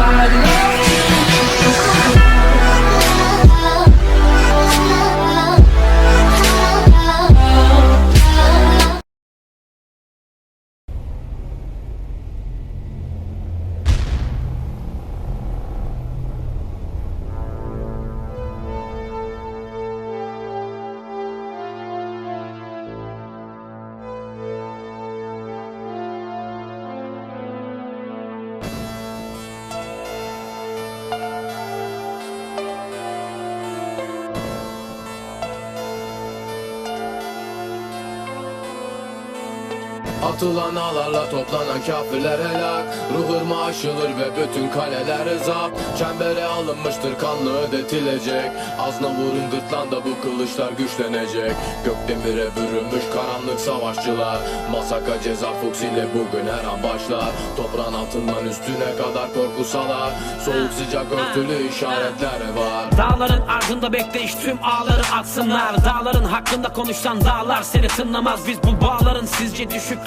I Party Atılan ağlarla toplanan kafirler helak. Ruh ırmağı aşılır ve bütün kaleler zap Çembere alınmıştır kanlı ödetilecek. Azna vurun gırtlanda bu kılıçlar güçlenecek. Gökdemire bürünmüş karanlık savaşçılar. Masaka ceza fuks ile bugün her an başlar. Toprağın altından üstüne kadar korku salar Soğuk sıcak örtülü işaretler var. Dağların ardında bekleyiş tüm ağları atsınlar. Dağların hakkında konuşsan dağlar seni tınlamaz. Biz bu bağların sizce düşük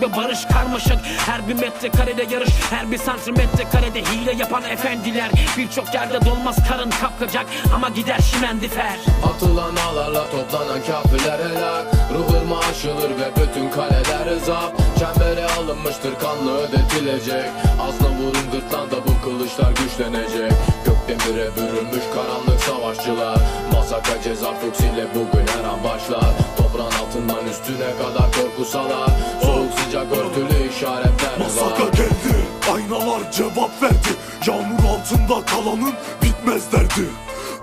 bir barış karmaşık. Her bir metrekarede yarış her bir santimetre karede hile yapan efendiler. Birçok yerde dolmaz karın kapkacak ama gider şimendifer Atılan ağlarla toplanan kafirler helak. Ruh ırmağı aşılır ve bütün kaleler zap Çembere alınmıştır kanlı ödetilecek. Azna vurun gırtlanda bu kılıçlar güçlenecek. Gökdemire bürünmüş karanlık savaşçılar Masaka ceza fuks ile bugün her an başlar. Toprağın altından üstüne kadar korku salar. Soğuk sıcak örtülü işaretler Masaka geldi, aynalar cevap verdi. Yağmur altında kalanın bitmez derdi.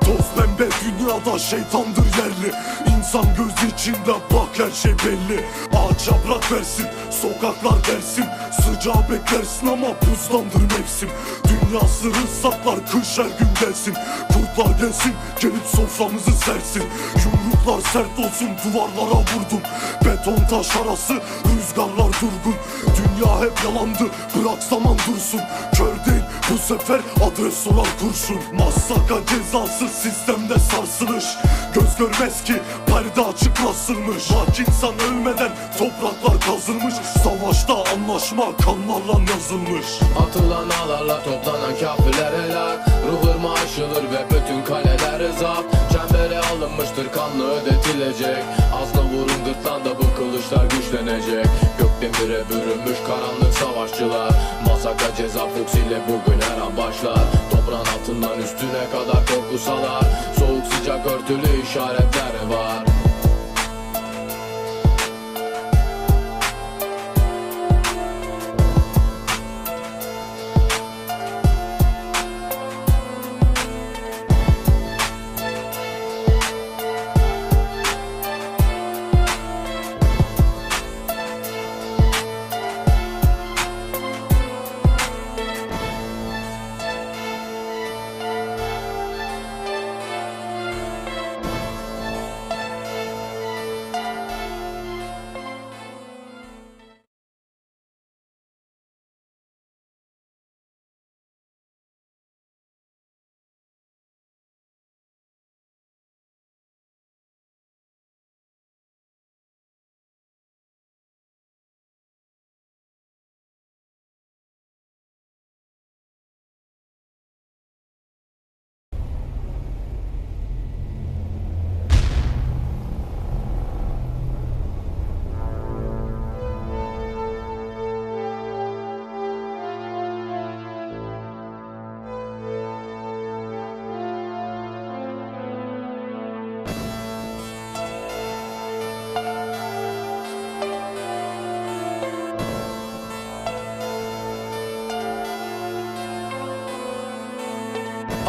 Toz pembe dünyada şeytandır yerli. İnsan gözü içinde bak her şey belli. Ağaç yaprak versin, sokaklar dersin Sıcağı beklersin ama buzlandır mevsim. Dünya sırrı saklar kış her gün gelsin. Kurtlar gelsin gelip soframızı sersin. Yumruklar sert olsun duvarlara vurdum. Beton taş arası rüzgarlar durgun. Dünya hep yalandı bırak zaman dursun. Kör değil bu sefer adres olan kurşun. Masaka cezası sistemde sarsılış. Göz görmez ki perde açık basılmış Bak insan ölmeden topraklar kazılmış. Savaşta anlaşma kanlarla yazılmış. Atılan ağlarla toplanan kafirler helak Ruh aşılır ve bütün kaleler zap Çembere alınmıştır kanlı ödetilecek. Azna vurun gırtlanda bu kılıçlar güçlenecek Gökdemire bürünmüş karanlık savaşçılar. Masaka ceza fuks ile bugün her an başlar. Toprağın altından üstüne kadar korku salar Soğuk sıcak örtülü işaretler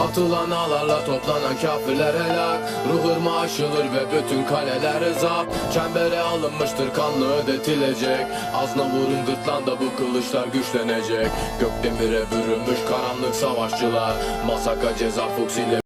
Atılan ağlarla toplanan kafirler helak. Ruh ırmağı aşılır ve bütün kaleler zapt Çembere alınmıştır kanlı ödetilecek. Azna vurun gırtlanda bu kılıçlar güçlenecek. Gökdemire bürünmüş karanlık savaşçılar. Masaka ceza fuksiyle